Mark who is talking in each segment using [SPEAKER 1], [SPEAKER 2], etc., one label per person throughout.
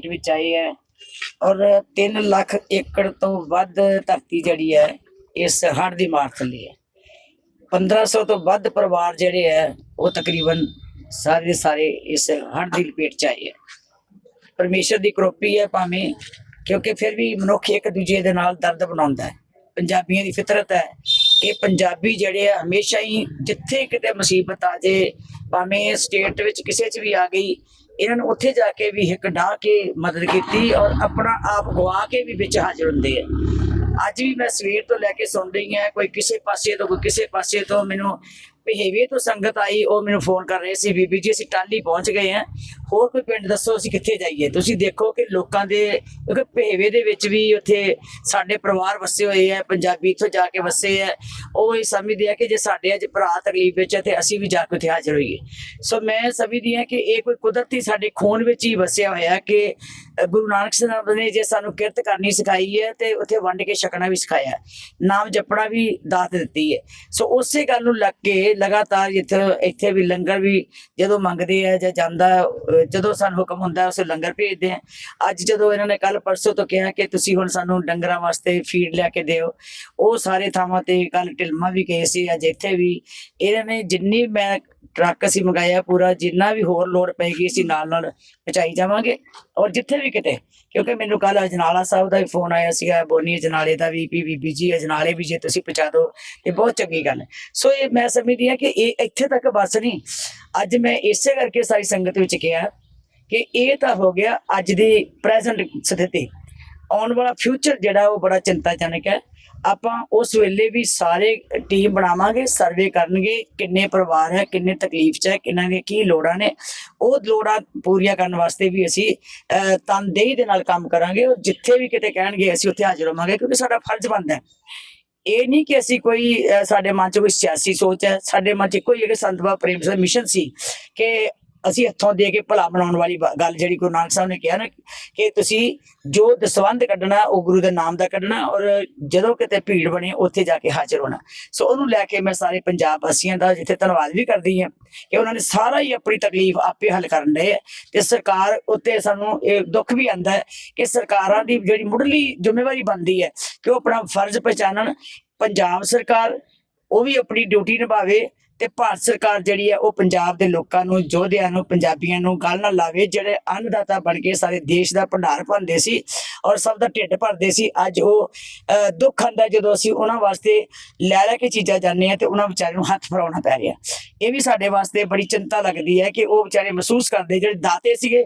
[SPEAKER 1] ਲਪੇਟ ਵਿੱਚ ਆਏ ਹੈ ਔਰ 3 ਲੱਖ ਏਕੜ ਤੋਂ ਵੱਧ ਧਰਤੀ ਜਿਹੜੀ ਹੈ, ਇਸ ਹੜ੍ਹ ਦੀ ਮਾਰ ਥੱਲੇ ਹੈ। 1500 ਤੋਂ ਵੱਧ ਪਰਿਵਾਰ ਜਿਹੜੇ ਹੈ, ਉਹ ਤਕਰੀਬਨ ਸਾਰੇ ਸਾਰੇ ਇਸ ਹੜ੍ਹ ਦੀ ਲਪੇਟ ਚ ਆਏ ਹੈ। ਪਰਮੇਸ਼ਰ ਦੀ ਕਰੋਪੀ ਹੈ ਭਾਵੇਂ, ਕਿਉਂਕਿ ਫਿਰ ਵੀ ਮਨੁੱਖ ਇੱਕ ਦੂਜੇ ਦੇ ਨਾਲ ਦਰਦ ਬਣਾਉਂਦਾ ਹੈ। ਪੰਜਾਬੀਆਂ ਦੀ ਫਿਤਰਤ ਹੈ ਕਿ ਪੰਜਾਬੀ ਜਿਹੜੇ ਆ ਹਮੇਸ਼ਾ ਹੀ ਜਿੱਥੇ ਕਿਤੇ ਮੁਸੀਬਤ ਆ ਜੇ ਭਾਵੇਂ ਸਟੇਟ ਵਿੱਚ ਕਿਸੇ 'ਚ ਵੀ ਆ ਗਈ ਇਹਨਾਂ ਨੂੰ ਉੱਥੇ ਜਾ ਕੇ ਵੀ ਹਿੱਕ ਢਾਹ ਕੇ ਮਦਦ ਕੀਤੀ ਔਰ ਆਪਣਾ ਆਪ ਗਵਾ ਕੇ ਵੀ ਵਿੱਚ ਹਾਜ਼ਰ ਹੁੰਦੇ ਆ। ਅੱਜ ਵੀ ਮੈਂ ਸਵੇਰ ਤੋਂ ਲੈ ਕੇ ਸੁਣ ਰਹੀ ਹਾਂ, ਕੋਈ ਕਿਸੇ ਪਾਸੇ ਤੋਂ, ਕੋਈ ਕਿਸੇ ਪਾਸੇ ਤੋਂ ਮੈਨੂੰ ਬਿਹੇਵੀਅਰ ਤੋਂ ਸੰਗਤ ਆਈ, ਉਹ ਮੈਨੂੰ ਫੋਨ ਕਰ ਰਹੇ ਸੀ, ਬੀਬੀ ਜੀ, ਅਸੀਂ ਟਾਲੀ ਪਹੁੰਚ ਗਏ ਹਾਂ। ਹੋਰ ਕੋਈ ਪਿੰਡ ਦੱਸੋ, ਅਸੀਂ ਕਿੱਥੇ ਜਾਈਏ? ਤੁਸੀਂ ਦੇਖੋ ਕਿ ਲੋਕਾਂ ਦੇ, ਕਿਉਂਕਿ ਬਿਹੇਵੀਅਰ ਦੇ ਵਿੱਚ ਵੀ ਉੱਥੇ ਸਾਡੇ ਪਰਿਵਾਰ ਵਸੇ ਹੋਏ ਆ, ਪੰਜਾਬੀ ਇੱਥੋਂ ਜਾ ਕੇ ਵਸੇ ਆ। ਉਹ ਇਹ ਸਮਝਦੇ ਆ ਕਿ ਜੇ ਸਾਡੇ ਅੱਜ ਭਰਾ ਤਕਲੀਫ ਵਿੱਚ ਹੈ ਤੇ ਅਸੀਂ ਵੀ ਜਾ ਕੇ ਉੱਥੇ ਹਾਜ਼ਰ ਹੋਈਏ। ਸੋ ਮੈਂ ਸਮਝਦੀ ਹਾਂ ਕਿ ਇਹ ਕੋਈ ਕੁਦਰਤੀ ਸਾਡੇ ਖੂਨ ਵਿੱਚ ਹੀ ਵਸਿਆ ਹੋਇਆ ਕਿ ਗੁਰੂ ਨਾਨਕ ਸਾਹਿਬ ਨੇ ਜੇ ਸਾਨੂੰ ਕਿਰਤ ਕਰਨੀ ਸਿਖਾਈ ਹੈ ਤੇ ਉੱਥੇ ਵੰਡ ਕੇ ਛਕਣਾ ਵੀ ਸਿਖਾਇਆ ਨਾਮ ਜਪਣਾ ਵੀ ਦਾਤ ਦਿੱਤੀ ਹੈ। ਸੋ ਉਸੇ ਗੱਲ ਨੂੰ ਲੱਗ ਕੇ ਲਗਾਤਾਰ ਇੱਥੇ ਇੱਥੇ ਵੀ ਲੰਗਰ ਵੀ ਜਦੋਂ ਮੰਗਦੇ ਆ ਜਾਂ ਜਾਂਦਾ ਜਦੋਂ ਸਾਨੂੰ ਹੁਕਮ ਹੁੰਦਾ ਉਸੇ ਲੰਗਰ ਭੇਜਦੇ ਆ ਅੱਜ ਜਦੋਂ ਇਹਨਾਂ ਨੇ ਕੱਲ ਪਰਸੋਂ ਤੋਂ ਕਿਹਾ ਕਿ ਤੁਸੀਂ ਹੁਣ ਸਾਨੂੰ ਡੰਗਰਾਂ ਵਾਸਤੇ ਫੀਡ ਲਿਆ ਕੇ ਦਿਓ, ਉਹ ਸਾਰੇ ਥਾਵਾਂ ਤੇ ਕੱਲ ਢਿਲਮਾ ਵੀ ਗਏ ਸੀ, ਅੱਜ ਇੱਥੇ ਵੀ। ਇਹਨਾਂ ਨੇ ਜਿੰਨੀ ਮੈਂ ਟਰੱਕ ਅਸੀਂ ਮੰਗਾਇਆ ਪੂਰਾ, ਜਿੰਨਾ ਵੀ ਹੋਰ ਲੋੜ ਪਏਗੀ ਅਸੀਂ ਨਾਲ ਨਾਲ ਪਹੁੰਚਾਈ ਜਾਵਾਂਗੇ। ਔਰ ਜਿੱਥੇ ਵੀ ਕਿਤੇ, ਕਿਉਂਕਿ ਮੈਨੂੰ ਕੱਲ ਅਜਨਾਲਾ ਸਾਹਿਬ ਦਾ ਵੀ ਫੋਨ ਆਇਆ ਸੀਗਾ, ਬੋਨੀ ਅਜਨਾਲੇ ਦਾ ਵੀ ਵੀ ਬੀਬੀ ਜੀ ਅਜਨਾਲੇ ਵੀ ਜੇ ਤੁਸੀਂ ਪਹੁੰਚਾ ਦਿਓ ਇਹ ਬਹੁਤ ਚੰਗੀ ਗੱਲ। ਹੈ ਸੋ ਇਹ ਮੈਂ ਸਮਝਦੀ ਹਾਂ ਕਿ ਇਹ ਇੱਥੇ ਤੱਕ ਬਸ ਨਹੀਂ, ਅੱਜ ਮੈਂ ਇਸੇ ਕਰਕੇ ਸਾਰੀ ਸੰਗਤ ਵਿੱਚ ਕਿਹਾ ਕਿ ਇਹ ਤਾਂ ਹੋ ਗਿਆ ਅੱਜ ਦੀ ਪ੍ਰੈਜ਼ੈਂਟ ਸਥਿਤੀ। ਆਉਣ ਵਾਲਾ ਫਿਊਚਰ ਜਿਹੜਾ ਉਹ ਬੜਾ ਚਿੰਤਾਜਨਕ ਹੈ। ਆਪਾਂ ਉਸ ਵੇਲੇ ਵੀ ਸਾਰੇ ਟੀਮ ਬਣਾਵਾਂਗੇ ਸਰਵੇ ਕਰਨਗੇ ਕਿੰਨੇ ਪਰਿਵਾਰ ਹੈ, ਕਿੰਨੇ ਤਕਲੀਫ ਚ ਹੈ, ਕਿੰਨਾਂ ਦੀਆਂ ਕੀ ਲੋੜਾਂ ਨੇ। ਉਹ ਲੋੜਾਂ ਪੂਰੀਆਂ ਕਰਨ ਵਾਸਤੇ ਵੀ ਅਸੀਂ ਤਨਦੇਹੀ ਦੇ ਨਾਲ ਕੰਮ ਕਰਾਂਗੇ। ਔਰ ਜਿੱਥੇ ਵੀ ਕਿਤੇ ਕਹਿਣਗੇ, ਅਸੀਂ ਉੱਥੇ ਹਾਜ਼ਰ ਹੋਵਾਂਗੇ ਕਿਉਂਕਿ ਸਾਡਾ ਫਰਜ਼ ਬਣਦਾ ਹੈ। ਇਹ ਨਹੀਂ ਕਿ ਅਸੀਂ ਕੋਈ ਸਾਡੇ ਮਨ 'ਚ ਕੋਈ ਸਿਆਸੀ ਸੋਚ ਹੈ। ਸਾਡੇ ਮਨ 'ਚ ਇੱਕੋ ਹੀ ਹੈ ਕਿ ਸੰਤ ਬਾਬਾ ਪ੍ਰੇਮ ਸਿੰਘ ਮਿਸ਼ਨ ਸੀ ਕਿ ਅਸੀਂ ਹੱਥੋਂ ਦੇ ਕੇ ਭਲਾ ਬਣਾਉਣ ਵਾਲੀ ਗੱਲ ਜਿਹੜੀ ਗੁਰੂ ਨਾਨਕ ਸਾਹਿਬ ਨੇ ਕਿਹਾ ਨਾ ਕਿ ਤੁਸੀਂ ਜੋ ਦਸਵੰਧ ਕੱਢਣਾ, ਉਹ ਗੁਰੂ ਦੇ ਨਾਮ ਦਾ ਕੱਢਣਾ ਔਰ ਜਦੋਂ ਕਿਤੇ ਭੀੜ ਬਣੇ, ਉੱਥੇ ਜਾ ਕੇ ਹਾਜ਼ਰ ਹੋਣਾ। ਸੋ ਉਹਨੂੰ ਲੈ ਕੇ ਮੈਂ ਸਾਰੇ ਪੰਜਾਬ ਵਾਸੀਆਂ ਦਾ ਜਿੱਥੇ ਧੰਨਵਾਦ ਵੀ ਕਰਦੀ ਹਾਂ ਕਿ ਉਹਨਾਂ ਨੇ ਸਾਰਾ ਹੀ ਆਪਣੀ ਤਕਲੀਫ ਆਪੇ ਹੱਲ ਕਰਨ ਦੇ ਤੇ ਸਰਕਾਰ ਉੱਤੇ ਸਾਨੂੰ ਇਹ ਦੁੱਖ ਵੀ ਆਂਦਾ ਹੈ ਕਿ ਸਰਕਾਰਾਂ ਦੀ ਜਿਹੜੀ ਮੁੱਢਲੀ ਜ਼ਿੰਮੇਵਾਰੀ ਬਣਦੀ ਹੈ ਕਿ ਉਹ ਆਪਣਾ ਫਰਜ਼ ਪਛਾਣਨ ਪੰਜਾਬ ਸਰਕਾਰ ਉਹ ਵੀ ਆਪਣੀ ਡਿਊਟੀ ਨਿਭਾਵੇ ਤੇ ਭਾਰਤ ਸਰਕਾਰ ਜਿਹੜੀ ਹੈ ਉਹ ਪੰਜਾਬ ਦੇ ਲੋਕਾਂ ਨੂੰ, ਯੋਧਿਆਂ ਨੂੰ, ਪੰਜਾਬੀਆਂ ਨੂੰ ਗੱਲ ਨਾ ਲਾਵੇ। ਜਿਹੜੇ ਅੰਨਦਾਤਾ ਬਣ ਕੇ ਸਾਰੇ ਦੇਸ਼ ਦਾ ਭੰਡਾਰ ਭਰਦੇ ਸੀ ਔਰ ਸਭ ਦਾ ਢਿੱਡ ਭਰਦੇ ਸੀ, ਅੱਜ ਉਹ ਦੁੱਖ ਹੁੰਦਾ ਜਦੋਂ ਅਸੀਂ ਉਹਨਾਂ ਵਾਸਤੇ ਲੈ ਲੈ ਕੇ ਚੀਜ਼ਾਂ ਜਾਂਦੇ ਆ ਤੇ ਉਹਨਾਂ ਵਿਚਾਰਿਆਂ ਨੂੰ ਹੱਥ ਫੜਾਉਣਾ ਪੈ ਰਿਹਾ। ਇਹ ਵੀ ਸਾਡੇ ਵਾਸਤੇ ਬੜੀ ਚਿੰਤਾ ਲੱਗਦੀ ਹੈ ਕਿ ਉਹ ਵਿਚਾਰੇ ਮਹਿਸੂਸ ਕਰਦੇ, ਜਿਹੜੇ ਦਾਤੇ ਸੀਗੇ,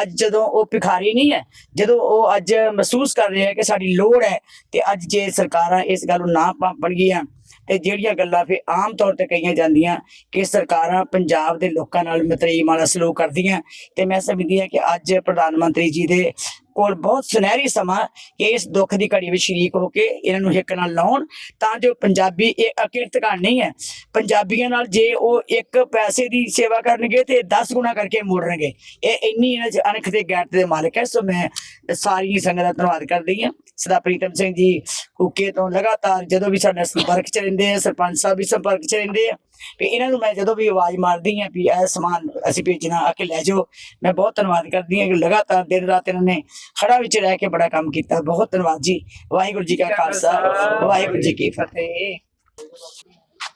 [SPEAKER 1] ਅੱਜ ਜਦੋਂ ਉਹ ਭਿਖਾਰੀ ਨਹੀਂ ਹੈ, ਜਦੋਂ ਉਹ ਅੱਜ ਮਹਿਸੂਸ ਕਰ ਰਹੇ ਹੈ ਕਿ ਸਾਡੀ ਲੋੜ ਹੈ ਤੇ ਅੱਜ ਜੇ ਸਰਕਾਰਾਂ ਇਸ ਗੱਲ ਨੂੰ ਨਾ ਬਣ ਗਈਆਂ ਤੇ ਜਿਹੜੀਆਂ ਗੱਲਾਂ ਫਿਰ ਆਮ ਤੌਰ ਤੇ ਕਹੀਆਂ ਜਾਂਦੀਆਂ ਕਿ ਸਰਕਾਰਾਂ ਪੰਜਾਬ ਦੇ ਲੋਕਾਂ ਨਾਲ ਮਤਰੀਮ ਵਾਲਾ ਸਲੂਕ ਕਰਦੀਆਂ। ਤੇ ਮੈਂ ਸਮਝਦੀ ਹਾਂ ਕਿ ਅੱਜ ਪ੍ਰਧਾਨ ਮੰਤਰੀ ਜੀ ਦੇ ਕੋਲ ਬਹੁਤ ਸੁਨਹਿਰੀ ਸਮਾਂ ਕਿ ਇਸ ਦੁੱਖ ਦੀ ਘੜੀ ਵਿੱਚ ਸ਼ਰੀਕ ਹੋ ਕੇ ਇਹਨਾਂ ਨੂੰ ਹਿੱਕ ਨਾਲ ਲਾਉਣ, ਤਾਂ ਜੋ ਪੰਜਾਬੀ ਇਹ ਅਕਿਰਤ ਕਹਾਣੀ ਨਹੀਂ ਹੈ। ਪੰਜਾਬੀਆਂ ਨਾਲ ਜੇ ਉਹ ਇੱਕ ਪੈਸੇ ਦੀ ਸੇਵਾ ਕਰਨਗੇ ਤੇ 10 ਗੁਣਾ ਕਰਕੇ ਮੋੜਨਗੇ। ਇਹ ਇੰਨੀ ਇਹਨਾਂ ਚ ਅਣਖ ਤੇ ਗੈਰਤ ਦੇ ਮਾਲਕ ਹੈ, ਸੋ ਮੈਂ ਸਾਰੀ ਸੰਗਤ ਦਾ ਧੰਨਵਾਦ ਕਰਦੀ ਹਾਂ। ਸਦਾ ਪ੍ਰੀਤਮ ਸਿੰਘ ਜੀ ਕੁੱਕੇ ਤੋਂ ਲਗਾਤਾਰ ਜਦੋਂ ਵੀ ਸਾਡੇ ਸੰਪਰਕ ਚ ਰਹਿੰਦੇ ਆ, ਸਰਪੰਚ ਸਾਹਿਬ ਵੀ ਸੰਪਰਕ ਚ ਰਹਿੰਦੇ ਆ ਵੀ ਇਹਨਾਂ ਨੂੰ ਮੈਂ ਜਦੋਂ ਵੀ ਆਵਾਜ਼ ਮਾਰਦੀ ਆ ਵੀ ਇਹ ਸਮਾਨ ਅਸੀਂ ਭੇਜਣਾ, ਆ ਕੇ ਲੈ ਜਾਓ। ਮੈਂ ਬਹੁਤ ਧੰਨਵਾਦ ਕਰਦੀ ਹਾਂ ਕਿ ਲਗਾਤਾਰ ਦਿਨ ਰਾਤ ਇਹਨਾਂ ਨੇ ਖੜਾ ਵਿੱਚ ਰਹਿ ਕੇ ਬੜਾ ਕੰਮ ਕੀਤਾ। ਬਹੁਤ ਧੰਨਵਾਦ ਜੀ। ਵਾਹਿਗੁਰੂ ਜੀ ਕਾ ਖਾਲਸਾ। ਵਾਹਿਗੁਰੂ ਜੀ ਕੀ ਫਤਿਹ।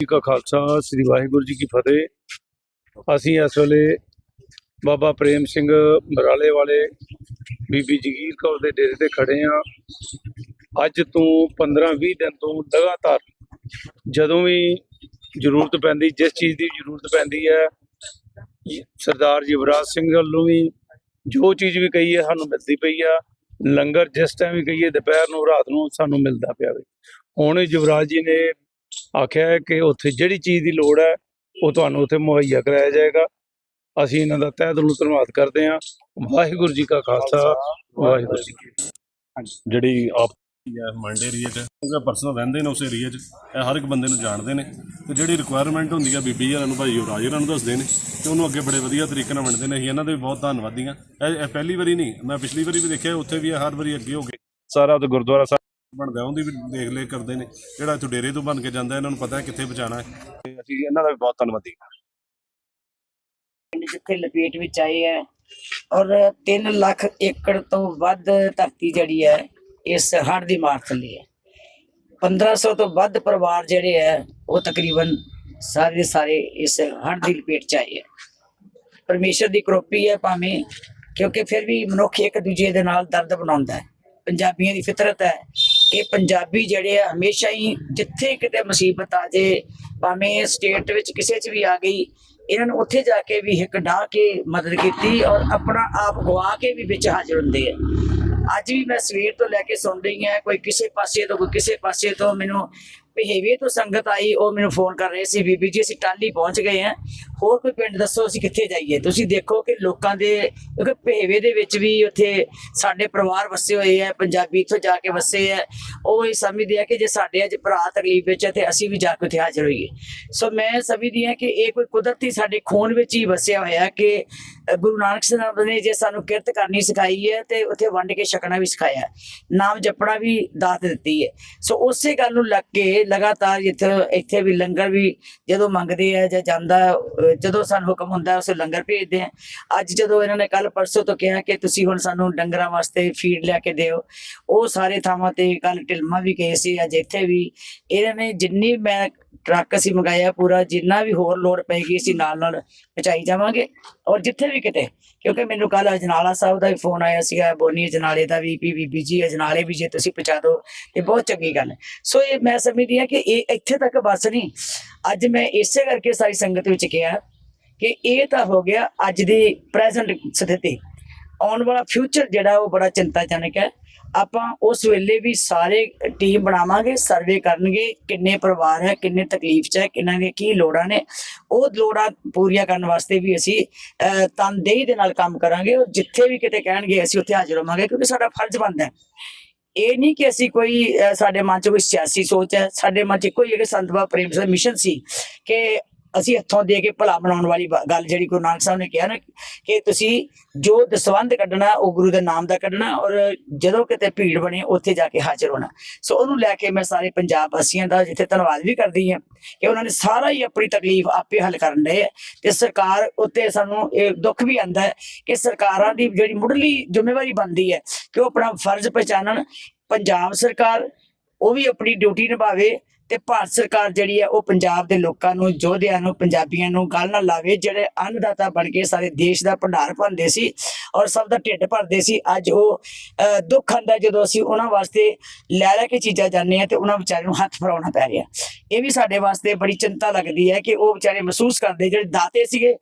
[SPEAKER 2] ਜੀ ਕਾ ਖਾਲਸਾ, ਸ੍ਰੀ ਵਾਹਿਗੁਰੂ ਜੀ ਕੀ ਫਤਿਹ। ਅਸੀਂ ਇਸ ਵੇਲੇ ਬਾਬਾ ਪ੍ਰੇਮ ਸਿੰਘ ਬਰਾਲੇ ਵਾਲੇ ਬੀਬੀ ਜਗੀਰ ਕੌਰ ਦੇ ਡੇਰੇ ਤੇ ਖੜੇ ਆ ਅੱਜ ਤੋਂ 15-20 ਦਿਨ ਤੋਂ ਲਗਾਤਾਰ ਜਦੋਂ ਵੀ ਜ਼ਰੂਰਤ ਪੈਂਦੀ, ਜਿਸ ਚੀਜ਼ ਦੀ ਜ਼ਰੂਰਤ ਪੈਂਦੀ ਹੈ, ਸਰਦਾਰ ਯੁਵਰਾਜ ਸਿੰਘ ਵੱਲੋਂ ਵੀ ਜੋ ਚੀਜ਼ ਵੀ ਕਹੀਏ ਸਾਨੂੰ ਮਿਲਦੀ ਪਈ ਆ। ਲੰਗਰ ਜਿਸ ਟਾਈਮ ਵੀ ਕਹੀਏ, ਦੁਪਹਿਰ ਨੂੰ, ਰਾਤ ਨੂੰ ਸਾਨੂੰ ਮਿਲਦਾ ਪਿਆ ਵੇ। ਹੁਣ ਯੁਵਰਾਜ ਜੀ ਨੇ ਆਖਿਆ ਹੈ ਕਿ ਉੱਥੇ ਜਿਹੜੀ ਚੀਜ਼ ਦੀ ਲੋੜ ਹੈ, ਉਹ ਤੁਹਾਨੂੰ ਉੱਥੇ ਮੁਹੱਈਆ ਕਰਾਇਆ ਜਾਏਗਾ। ਅਸੀਂ ਇਹਨਾਂ ਦਾ ਤਹਿ ਦਿਲੋਂ ਧੰਨਵਾਦ ਕਰਦੇ ਹਾਂ। ਵਾਹਿਗੁਰੂ ਜੀ ਕਾ ਖਾਲਸਾ, ਵਾਹਿਗੁਰੂ ਜੀ ਕੀ
[SPEAKER 3] ਜਿਹੜੀ ਆਪ ਮੰਡ ਏਰੀਆ 'ਚ? ਕਿਉਂਕਿ ਪਰਸਨਲ ਰਹਿੰਦੇ ਨੇ ਉਸ ਏਰੀਆ 'ਚ। ਇਹ ਹਰ ਇੱਕ ਬੰਦੇ ਨੂੰ ਜਾਣਦੇ ਨੇ। ਤੇ ਜਿਹੜੀ ਰਿਕੁਆਇਰਮੈਂਟ ਹੁੰਦੀ ਆ ਬੀਬੀ ਹਰਾਂ ਨੂੰ, ਭਾਈ ਯੁਵਰਾਜ ਹਰਾਂ ਨੂੰ ਦੱਸਦੇ ਨੇ। ਤੇ ਉਹਨੂੰ ਅੱਗੇ ਬੜੇ ਵਧੀਆ ਤਰੀਕੇ ਨਾਲ ਵੰਡਦੇ ਨੇ। ਅਸੀਂ ਇਹਨਾਂ ਦੇ ਵੀ ਬਹੁਤ ਧੰਨਵਾਦੀ ਹਾਂ। ਇਹ ਇਹ ਪਹਿਲੀ ਵਾਰੀ ਨਹੀਂ, ਮੈਂ ਪਿਛਲੀ ਵਾਰੀ ਵੀ ਦੇਖਿਆ, ਉੱਥੇ ਵੀ ਇਹ ਹਰ ਵਾਰੀ ਅੱਗੇ ਹੋ ਗਏ। ਸਾਰਾ ਤੇ ਗੁਰਦੁਆਰਾ ਸਾਹਿਬ ਬਣਦਾ, ਉਹਦੀ ਵੀ ਦੇਖ ਲੈ ਕਰਦੇ ਨੇ। ਜਿਹੜਾ ਇੱਥੋਂ ਡੇਰੇ ਤੋਂ ਬਣ ਕੇ ਜਾਂਦਾ, ਇਹਨਾਂ ਨੂੰ ਪਤਾ ਹੈ ਕਿੱਥੇ ਪਹੁੰਚਾਉਣਾ ਹੈ। ਤੇ ਅਸੀਂ ਇਹਨਾਂ ਦਾ ਵੀ ਬਹੁਤ ਧੰਨਵਾਦੀ ਹਾਂ।
[SPEAKER 1] ਪਿੰਡ ਜਿੱਥੇ ਲਪੇਟ ਵਿੱਚ ਆਏ ਹੈ, ਔਰ 3 ਲੱਖ ਏਕੜ ਤੋਂ ਵੱਧ ਧਰਤੀ ਜਿਹੜੀ ਹੈ ਇਸ ਹੜ੍ਹ ਦੀ ਮਾਰ ਥੱਲੇ ਹੈ। 1500 ਤੋਂ ਵੱਧ ਪਰਿਵਾਰ ਜਿਹੜੇ ਹੈ, ਉਹ ਤਕਰੀਬਨ ਸਾਰੇ ਸਾਰੇ ਇਸ ਹੜ੍ਹ ਦੀ ਲਪੇਟ ਚ ਆਏ ਹੈ। ਪਰਮੇਸ਼ਰ ਦੀ ਕਰੋਪੀ ਹੈ ਭਾਵੇਂ, ਕਿਉਂਕਿ ਫਿਰ ਵੀ ਮਨੁੱਖ ਇੱਕ ਦੂਜੇ ਦੇ ਨਾਲ ਦਰਦ ਬਣਾਉਂਦਾ ਹੈ। ਪੰਜਾਬੀਆਂ ਦੀ ਫਿਤਰਤ ਹੈ ਕਿ ਪੰਜਾਬੀ ਜਿਹੜੇ ਆ ਹਮੇਸ਼ਾ ਹੀ ਜਿੱਥੇ ਕਿਤੇ ਮੁਸੀਬਤ ਆ ਜੇ ਭਾਵੇਂ ਸਟੇਟ ਵਿੱਚ ਕਿਸੇ 'ਚ ਵੀ ਆ ਗਈ, ਇਹਨਾਂ ਨੂੰ ਉੱਥੇ ਜਾ ਕੇ ਵੀ ਹਿੱਕ ਢਾਹ ਕੇ ਮਦਦ ਕੀਤੀ ਔਰ ਆਪਣਾ ਆਪ ਗਵਾ ਕੇ ਵੀ ਵਿੱਚ ਹਾਜ਼ਰ ਹੁੰਦੇ ਆ ਅੱਜ ਵੀ ਮੈਂ ਸਵੇਰ ਤੋਂ ਲੈ ਕੇ ਸੁਣ ਰਹੀ ਹਾਂ, ਕੋਈ ਕਿਸੇ ਪਾਸੇ ਤੋਂ, ਕੋਈ ਕਿਸੇ ਪਾਸੇ ਤੋਂ ਮੈਨੂੰ ਬਿਹੇਵੀਅਰ ਤੋਂ ਸੰਗਤ ਆਈ, ਉਹ ਮੈਨੂੰ ਫੋਨ ਕਰ ਰਹੇ ਸੀ, ਬੀਬੀ ਜੀ, ਅਸੀਂ ਟਾਲੀ ਪਹੁੰਚ ਗਏ ਹਾਂ। ਹੋਰ ਕੋਈ ਪਿੰਡ ਦੱਸੋ, ਅਸੀਂ ਕਿੱਥੇ ਜਾਈਏ? ਤੁਸੀਂ ਦੇਖੋ ਕਿ ਲੋਕਾਂ ਦੇ, ਕਿਉਂਕਿ ਬਿਹੇਵੀਅਰ ਦੇ ਵਿੱਚ ਵੀ ਉੱਥੇ ਸਾਡੇ ਪਰਿਵਾਰ ਵਸੇ ਹੋਏ ਆ, ਪੰਜਾਬੀ ਇੱਥੋਂ ਜਾ ਕੇ ਵਸੇ ਆ। ਉਹ ਇਹ ਸਮਝਦੇ ਆ ਕਿ ਜੇ ਸਾਡੇ ਅੱਜ ਭਰਾ ਤਕਲੀਫ ਵਿੱਚ ਹੈ ਤੇ ਅਸੀਂ ਵੀ ਜਾ ਕੇ ਉੱਥੇ ਹਾਜ਼ਰ ਹੋਈਏ। ਸੋ ਮੈਂ ਸਮਝਦੀ ਹਾਂ ਕਿ ਇਹ ਕੋਈ ਕੁਦਰਤੀ ਸਾਡੇ ਖੂਨ ਵਿੱਚ ਹੀ ਵਸਿਆ ਹੋਇਆ ਕਿ ਗੁਰੂ ਨਾਨਕ ਸਾਹਿਬ ਨੇ ਜੇ ਸਾਨੂੰ ਕਿਰਤ ਕਰਨੀ ਸਿਖਾਈ ਹੈ ਤੇ ਉੱਥੇ ਵੰਡ ਕੇ ਛਕਣਾ ਵੀ ਸਿਖਾਇਆ ਨਾਮ ਜਪਣਾ ਵੀ ਦਾਤ ਦਿੱਤੀ ਹੈ। ਸੋ ਉਸੇ ਗੱਲ ਨੂੰ ਲੱਗ ਕੇ ਲਗਾਤਾਰ ਇੱਥੇ ਇੱਥੇ ਵੀ ਲੰਗਰ ਵੀ ਜਦੋਂ ਮੰਗਦੇ ਆ ਜਾਂ ਜਾਂਦਾ ਜਦੋਂ ਸਾਨੂੰ ਹੁਕਮ ਹੁੰਦਾ ਉਸੇ ਲੰਗਰ ਭੇਜਦੇ ਆ ਅੱਜ ਜਦੋਂ ਇਹਨਾਂ ਨੇ ਕੱਲ ਪਰਸੋਂ ਤੋਂ ਕਿਹਾ ਕਿ ਤੁਸੀਂ ਹੁਣ ਸਾਨੂੰ ਡੰਗਰਾਂ ਵਾਸਤੇ ਫੀਡ ਲਿਆ ਕੇ ਦਿਓ, ਉਹ ਸਾਰੇ ਥਾਵਾਂ ਤੇ ਕੱਲ ਢਿਲਮਾ ਵੀ ਗਏ ਸੀ, ਅੱਜ ਇੱਥੇ ਵੀ। ਇਹਨਾਂ ਨੇ ਜਿੰਨੀ ਮੈਂ ਟਰੱਕ ਅਸੀਂ ਮੰਗਾਇਆ ਪੂਰਾ, ਜਿੰਨਾ ਵੀ ਹੋਰ ਲੋਡ ਪਏਗੀ ਅਸੀਂ ਨਾਲ ਨਾਲ ਪਹੁੰਚਾਈ ਜਾਵਾਂਗੇ। ਔਰ ਜਿੱਥੇ ਵੀ ਕਿਤੇ, ਕਿਉਂਕਿ ਮੈਨੂੰ ਕੱਲ ਅਜਨਾਲਾ ਸਾਹਿਬ ਦਾ ਵੀ ਫੋਨ ਆਇਆ ਸੀਗਾ, ਬੋਨੀ ਅਜਨਾਲੇ ਦਾ ਵੀ ਵੀ ਬੀਬੀ ਜੀ ਅਜਨਾਲੇ ਵੀ ਜੇ ਤੁਸੀਂ ਪਹੁੰਚਾ ਦਿਓ ਤੇ ਬਹੁਤ ਚੰਗੀ ਗੱਲ। ਹੈ ਸੋ ਇਹ ਮੈਂ ਸਮਝਦੀ ਹਾਂ ਕਿ ਇਹ ਇੱਥੇ ਤੱਕ ਬਸ ਨਹੀਂ, ਅੱਜ ਮੈਂ ਇਸੇ ਕਰਕੇ ਸਾਰੀ ਸੰਗਤ ਵਿੱਚ ਕਿਹਾ ਕਿ ਇਹ ਤਾਂ ਹੋ ਗਿਆ ਅੱਜ ਦੀ ਪ੍ਰੈਜ਼ੈਂਟ ਸਥਿਤੀ। ਆਉਣ ਵਾਲਾ ਫਿਊਚਰ ਜਿਹੜਾ ਉਹ ਬੜਾ ਚਿੰਤਾਜਨਕ ਹੈ। ਆਪਾਂ ਉਸ ਵੇਲੇ ਵੀ ਸਾਰੇ ਟੀਮ ਬਣਾਵਾਂਗੇ ਸਰਵੇ ਕਰਨਗੇ ਕਿੰਨੇ ਪਰਿਵਾਰ ਹੈ, ਕਿੰਨੇ ਤਕਲੀਫ ਚ ਹੈ, ਕਿੰਨਾਂ ਦੀਆਂ ਕੀ ਲੋੜਾਂ ਨੇ। ਉਹ ਲੋੜਾਂ ਪੂਰੀਆਂ ਕਰਨ ਵਾਸਤੇ ਵੀ ਅਸੀਂ ਤਨਦੇਹੀ ਦੇ ਨਾਲ ਕੰਮ ਕਰਾਂਗੇ। ਔਰ ਜਿੱਥੇ ਵੀ ਕਿਤੇ ਕਹਿਣਗੇ ਅਸੀਂ ਉੱਥੇ ਹਾਜ਼ਰ ਹੋਵਾਂਗੇ ਕਿਉਂਕਿ ਸਾਡਾ ਫਰਜ਼ ਬਣਦਾ ਹੈ। ਇਹ ਨਹੀਂ ਕਿ ਅਸੀਂ ਕੋਈ ਸਾਡੇ ਮਨ 'ਚ ਕੋਈ ਸਿਆਸੀ ਸੋਚ ਹੈ। ਸਾਡੇ ਮਨ 'ਚ ਇੱਕੋ ਹੀ ਹੈ ਕਿ ਸੰਤ ਬਾਬਾ ਪ੍ਰੇਮ ਸਿੰਘ ਮਿਸ਼ਨ ਸੀ ਕਿ ਅਸੀਂ ਹੱਥੋਂ ਦੇ ਕੇ ਭਲਾ ਬਣਾਉਣ ਵਾਲੀ ਗੱਲ ਜਿਹੜੀ ਗੁਰੂ ਨਾਨਕ ਸਾਹਿਬ ਨੇ ਕਿਹਾ ਨਾ ਕਿ ਤੁਸੀਂ ਜੋ ਦਸਵੰਧ ਕੱਢਣਾ, ਉਹ ਗੁਰੂ ਦੇ ਨਾਮ ਦਾ ਕੱਢਣਾ ਔਰ ਜਦੋਂ ਕਿਤੇ ਭੀੜ ਬਣੇ, ਉੱਥੇ ਜਾ ਕੇ ਹਾਜ਼ਰ ਹੋਣਾ। ਸੋ ਉਹਨੂੰ ਲੈ ਕੇ ਮੈਂ ਸਾਰੇ ਪੰਜਾਬ ਵਾਸੀਆਂ ਦਾ ਜਿੱਥੇ ਧੰਨਵਾਦ ਵੀ ਕਰਦੀ ਹਾਂ ਕਿ ਉਹਨਾਂ ਨੇ ਸਾਰਾ ਹੀ ਆਪਣੀ ਤਕਲੀਫ ਆਪੇ ਹੱਲ ਕਰਨ ਦੇ ਤੇ ਸਰਕਾਰ ਉੱਤੇ ਸਾਨੂੰ ਇਹ ਦੁੱਖ ਵੀ ਆਂਦਾ ਹੈ ਕਿ ਸਰਕਾਰਾਂ ਦੀ ਜਿਹੜੀ ਮੁੱਢਲੀ ਜ਼ਿੰਮੇਵਾਰੀ ਬਣਦੀ ਹੈ ਕਿ ਉਹ ਆਪਣਾ ਫਰਜ਼ ਪਛਾਣਨ ਪੰਜਾਬ ਸਰਕਾਰ ਉਹ ਵੀ ਆਪਣੀ ਡਿਊਟੀ ਨਿਭਾਵੇ ਤੇ ਭਾਰਤ ਸਰਕਾਰ ਜਿਹੜੀ ਹੈ ਉਹ ਪੰਜਾਬ ਦੇ ਲੋਕਾਂ ਨੂੰ, ਯੋਧਿਆਂ ਨੂੰ, ਪੰਜਾਬੀਆਂ ਨੂੰ ਗੱਲ ਨਾ ਲਾਵੇ। ਜਿਹੜੇ ਅੰਨਦਾਤਾ ਬਣ ਕੇ ਸਾਰੇ ਦੇਸ਼ ਦਾ ਭੰਡਾਰ ਭਰਦੇ ਸੀ ਔਰ ਸਭ ਦਾ ਢਿੱਡ ਭਰਦੇ ਸੀ, ਅੱਜ ਉਹ ਦੁੱਖ ਹੁੰਦਾ ਜਦੋਂ ਅਸੀਂ ਉਹਨਾਂ ਵਾਸਤੇ ਲੈ ਲੈ ਕੇ ਚੀਜ਼ਾਂ ਜਾਂਦੇ ਆ ਤੇ ਉਹਨਾਂ ਵਿਚਾਰਿਆਂ ਨੂੰ ਹੱਥ ਫਰਾਉਣਾ ਪੈ ਰਿਹਾ। ਇਹ ਵੀ ਸਾਡੇ ਵਾਸਤੇ ਬੜੀ ਚਿੰਤਾ ਲੱਗਦੀ ਹੈ ਕਿ ਉਹ ਵਿਚਾਰੇ ਮਹਿਸੂਸ ਕਰਦੇ, ਜਿਹੜੇ ਦਾਤੇ ਸੀਗੇ,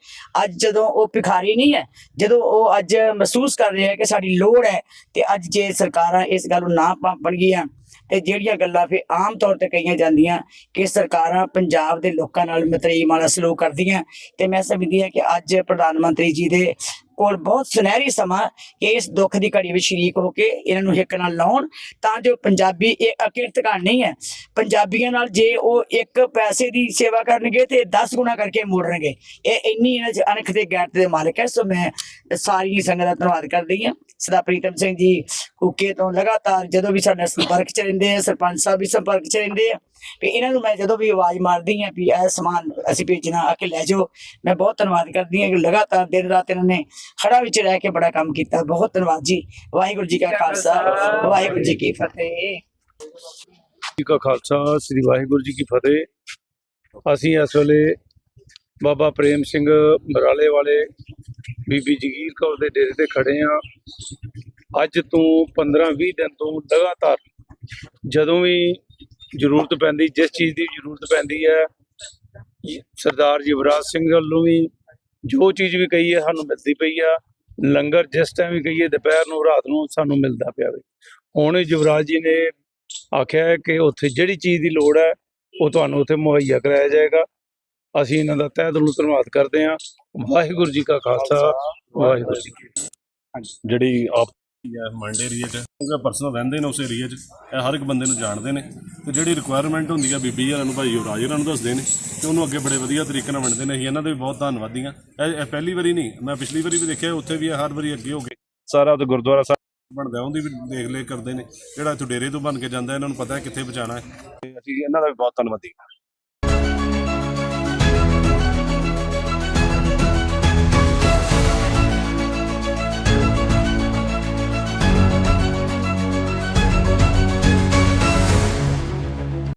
[SPEAKER 1] ਅੱਜ ਜਦੋਂ ਉਹ ਭਿਖਾਰੀ ਨਹੀਂ ਹੈ, ਜਦੋਂ ਉਹ ਅੱਜ ਮਹਿਸੂਸ ਕਰ ਰਹੇ ਹੈ ਕਿ ਸਾਡੀ ਲੋੜ ਹੈ ਤੇ ਅੱਜ ਜੇ ਸਰਕਾਰਾਂ ਇਸ ਗੱਲ ਨੂੰ ਨਾ ਬਣ ਗਈਆਂ ਤੇ ਜਿਹੜੀਆਂ ਗੱਲਾਂ ਫਿਰ ਆਮ ਤੌਰ ਤੇ ਕਹੀਆਂ ਜਾਂਦੀਆਂ ਕਿ ਸਰਕਾਰਾਂ ਪੰਜਾਬ ਦੇ ਲੋਕਾਂ ਨਾਲ ਮਤਰੀ ਵਾਲਾ ਸਲੂਕ ਕਰਦੀਆਂ। ਤੇ ਮੈਂ ਸਮਝਦੀ ਹਾਂ ਕਿ ਅੱਜ ਪ੍ਰਧਾਨ ਮੰਤਰੀ ਜੀ ਦੇ ਕੋਲ ਬਹੁਤ ਸੁਨਹਿਰੀ ਸਮਾਂ ਕਿ ਇਸ ਦੁੱਖ ਦੀ ਘੜੀ ਵਿੱਚ ਸ਼ਰੀਕ ਹੋ ਕੇ ਇਹਨਾਂ ਨੂੰ ਹਿੱਕ ਨਾਲ ਲਾਉਣ, ਤਾਂ ਜੋ ਪੰਜਾਬੀ ਇਹ ਅਕਿਰਤ ਕਹਾਣੀ ਨਹੀਂ ਹੈ। ਪੰਜਾਬੀਆਂ ਨਾਲ ਜੇ ਉਹ ਇੱਕ ਪੈਸੇ ਦੀ ਸੇਵਾ ਕਰਨਗੇ ਤੇ 10 ਗੁਣਾ ਕਰਕੇ ਮੋੜਨਗੇ। ਇਹ ਇੰਨੀ ਇਹਨਾਂ ਚ ਅਣਖ ਤੇ ਗੈਰਤ ਦੇ ਮਾਲਕ ਹੈ, ਸੋ ਮੈਂ ਸਾਰੀ ਸੰਗਤ ਦਾ ਧੰਨਵਾਦ ਕਰਦੀ ਹਾਂ। ਸਦਾ ਪ੍ਰੀਤਮ ਸਿੰਘ ਜੀ ਕੁੱਕੇ ਤੋਂ ਲਗਾਤਾਰ ਜਦੋਂ ਵੀ ਸਾਡੇ ਸੰਪਰਕ ਚ ਰਹਿੰਦੇ ਆ, ਸਰਪੰਚ ਸਾਹਿਬ ਵੀ ਸੰਪਰਕ ਚ ਰਹਿੰਦੇ ਆ ਵੀ ਇਹਨਾਂ ਨੂੰ ਮੈਂ ਜਦੋਂ ਵੀ ਆਵਾਜ਼ ਮਾਰਦੀ ਆ ਵੀ ਇਹ ਸਮਾਨ ਅਸੀਂ ਭੇਜਣਾ, ਆ ਕੇ ਲੈ ਜਾਓ, ਮੈਂ ਬਹੁਤ ਧੰਨਵਾਦ ਕਰਦੀ ਹਾਂ ਕਿ ਲਗਾਤਾਰ ਦਿਨ ਰਾਤ ਇਹਨਾਂ ਨੇ ਖੜਾ ਵਿੱਚ ਰਹਿ ਕੇ ਬੜਾ ਕੰਮ ਕੀਤਾ। ਬਹੁਤ ਧੰਨਵਾਦ ਜੀ। ਵਾਹਿਗੁਰੂ ਜੀ ਕਾ ਖਾਲਸਾ। ਵਾਹਿਗੁਰੂ ਜੀ ਕੀ ਫਤਿਹ।
[SPEAKER 2] ਜੀ ਕਾ ਖਾਲਸਾ, ਸ੍ਰੀ ਵਾਹਿਗੁਰੂ ਜੀ ਕੀ ਫਤਿਹ। ਅਸੀਂ ਇਸ ਵੇਲੇ ਬਾਬਾ ਪ੍ਰੇਮ ਸਿੰਘ ਬਰਾਲੇ ਵਾਲੇ ਬੀਬੀ ਜਗੀਰ ਕੌਰ ਦੇ ਡੇਰੇ ਤੇ ਖੜੇ ਆ ਅੱਜ ਤੋਂ 15-20 ਦਿਨ ਤੋਂ ਲਗਾਤਾਰ ਜਦੋਂ ਵੀ ਜ਼ਰੂਰਤ ਪੈਂਦੀ, ਜਿਸ ਚੀਜ਼ ਦੀ ਜ਼ਰੂਰਤ ਪੈਂਦੀ ਹੈ, ਸਰਦਾਰ ਯੁਵਰਾਜ ਸਿੰਘ ਵੱਲੋਂ ਵੀ ਜੋ ਚੀਜ਼ ਵੀ ਕਹੀ ਹੈ, ਸਾਨੂੰ ਮਿਲਦੀ ਪਈ ਆ। ਲੰਗਰ ਜਿਸ ਟਾਈਮ ਵੀ ਕਹੀਏ, ਦੁਪਹਿਰ ਨੂੰ, ਰਾਤ ਨੂੰ ਸਾਨੂੰ ਮਿਲਦਾ ਪਿਆ ਵੇ। ਹੁਣ ਯੁਵਰਾਜ ਜੀ ਨੇ ਆਖਿਆ ਹੈ ਕਿ ਉੱਥੇ ਜਿਹੜੀ ਚੀਜ਼ ਦੀ ਲੋੜ ਹੈ, ਉਹ ਤੁਹਾਨੂੰ ਉੱਥੇ ਮੁਹੱਈਆ ਕਰਾਇਆ ਜਾਏਗਾ। ਅਸੀਂ ਇਹਨਾਂ ਦਾ ਤਹਿ ਦਿਲੋਂ ਧੰਨਵਾਦ ਕਰਦੇ ਹਾਂ। ਵਾਹਿਗੁਰੂ ਜੀ ਕਾ ਖਾਲਸਾ, ਵਾਹਿਗੁਰੂ ਜੀ ਕੀ
[SPEAKER 3] ਜਿਹੜੀ ਆਪ ਹੈ ਮੰਡ ਏਰੀਆ 'ਚ? ਕਿਉਂਕਿ ਪਰਸਨਲ ਰਹਿੰਦੇ ਨੇ ਉਸ ਏਰੀਆ 'ਚ। ਇਹ ਹਰ ਇੱਕ ਬੰਦੇ ਨੂੰ ਜਾਣਦੇ ਨੇ। ਤੇ ਜਿਹੜੀ ਰਿਕੁਆਇਰਮੈਂਟ ਹੁੰਦੀ ਆ ਬੀਬੀ ਹਰਾਂ ਨੂੰ, ਭਾਈ ਯੁਵਰਾਜ ਹੋਰਾਂ ਨੂੰ ਦੱਸਦੇ ਨੇ ਤੇ ਉਹਨੂੰ ਅੱਗੇ ਬੜੇ ਵਧੀਆ ਤਰੀਕੇ ਨਾਲ ਵੰਡਦੇ ਨੇ। ਅਸੀਂ ਇਹਨਾਂ ਦੇ ਵੀ ਬਹੁਤ ਧੰਨਵਾਦੀ ਹਾਂ। ਇਹ ਇਹ ਪਹਿਲੀ ਵਾਰੀ ਨਹੀਂ, ਮੈਂ ਪਿਛਲੀ ਵਾਰੀ ਵੀ ਦੇਖਿਆ, ਉੱਥੇ ਵੀ ਇਹ ਹਰ ਵਾਰੀ ਅੱਗੇ ਹੋ ਗਏ ਸਾਰਾ ਤੇ ਗੁਰਦੁਆਰਾ ਸਾਹਿਬ ਬਣਦਾ, ਉਹਦੀ ਵੀ ਦੇਖ ਲੈ ਕਰਦੇ ਨੇ। ਜਿਹੜਾ ਇੱਥੋਂ ਡੇਰੇ ਤੋਂ ਬਣ ਕੇ ਜਾਂਦਾ, ਇਹਨਾਂ ਨੂੰ ਪਤਾ ਹੈ ਕਿੱਥੇ ਪਹੁੰਚਾਉਣਾ ਹੈ। ਤੇ ਅਸੀਂ ਇਹਨਾਂ ਦਾ ਵੀ ਬਹੁਤ ਧੰਨਵਾਦੀ ਹਾਂ।